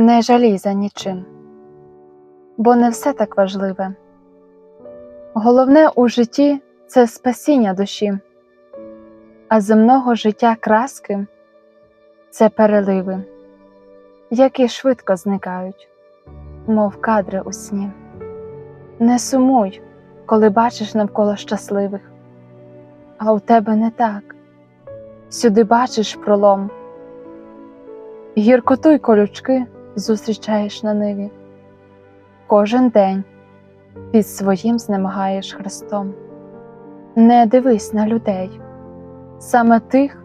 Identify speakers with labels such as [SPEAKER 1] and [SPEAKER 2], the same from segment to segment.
[SPEAKER 1] Не жалій за нічим, бо не все так важливе. Головне у житті це спасіння душі, а земного життя краски це переливи, які швидко зникають, мов кадри у сні. Не сумуй, коли бачиш навколо щасливих, а у тебе не так. Сюди бачиш пролом. Гіркоту й колючки зустрічаєш на ниві. Кожен день під своїм знемагаєш Христом. Не дивись на людей, саме тих,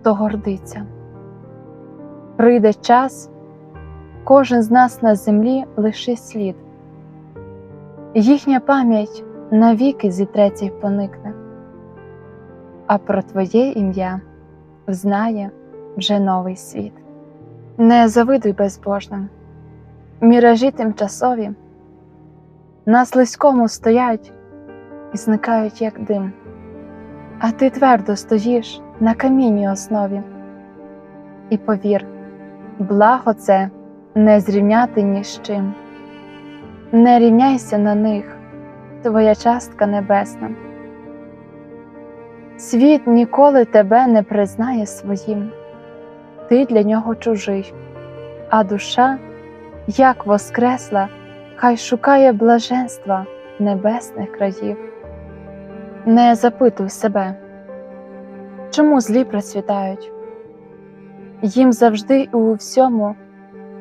[SPEAKER 1] хто гордиться. Прийде час, кожен з нас на землі лишить слід, їхня пам'ять навіки зітреться й поникне, а про твоє ім'я взнає вже новий світ. Не завидуй безбожним, міражі тимчасові, на слизькому стоять і зникають, як дим, а ти твердо стоїш на камінній основі. І повір, благо це не зрівняти ні з чим. Не рівняйся на них, твоя частка небесна. Світ ніколи тебе не признає своїм ти для нього чужий, а душа, як воскресла, хай шукає блаженства небесних країв. Не запитуй себе, чому злі процвітають, їм завжди у всьому,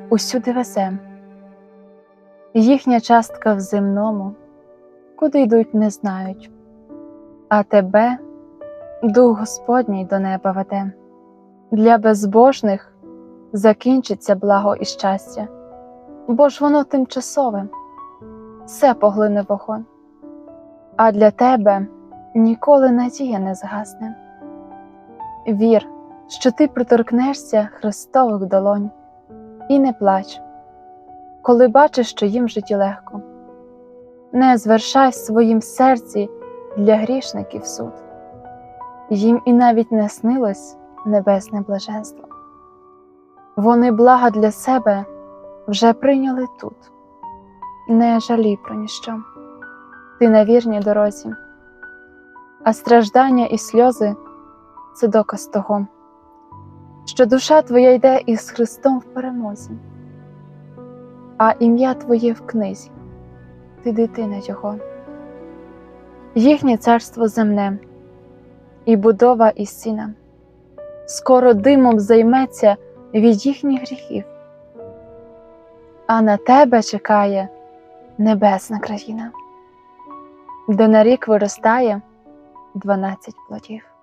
[SPEAKER 1] усюди везе, їхня частка в земному, куди йдуть, не знають, а тебе Дух Господній до неба веде. Для безбожних закінчиться благо і щастя, бо ж воно тимчасове, все поглине вогонь, а для тебе ніколи надія не згасне. Вір, що ти приторкнешся Христових долонь, і не плач, коли бачиш, що їм в житті легко, не звершай в своїм серці для грішників суд, їм і навіть не снилось небесне блаженство. Вони блага для себе вже прийняли тут. Не жалій про ніщо, ти на вірній дорозі, а страждання і сльози це доказ того, що душа твоя йде із Христом в перемозі, а ім'я Твоє в книзі, ти дитина Його, їхнє царство земне і будова і сіна скоро димом займеться від їхніх гріхів, а на тебе чекає небесна країна, де на рік виростає дванадцять плодів.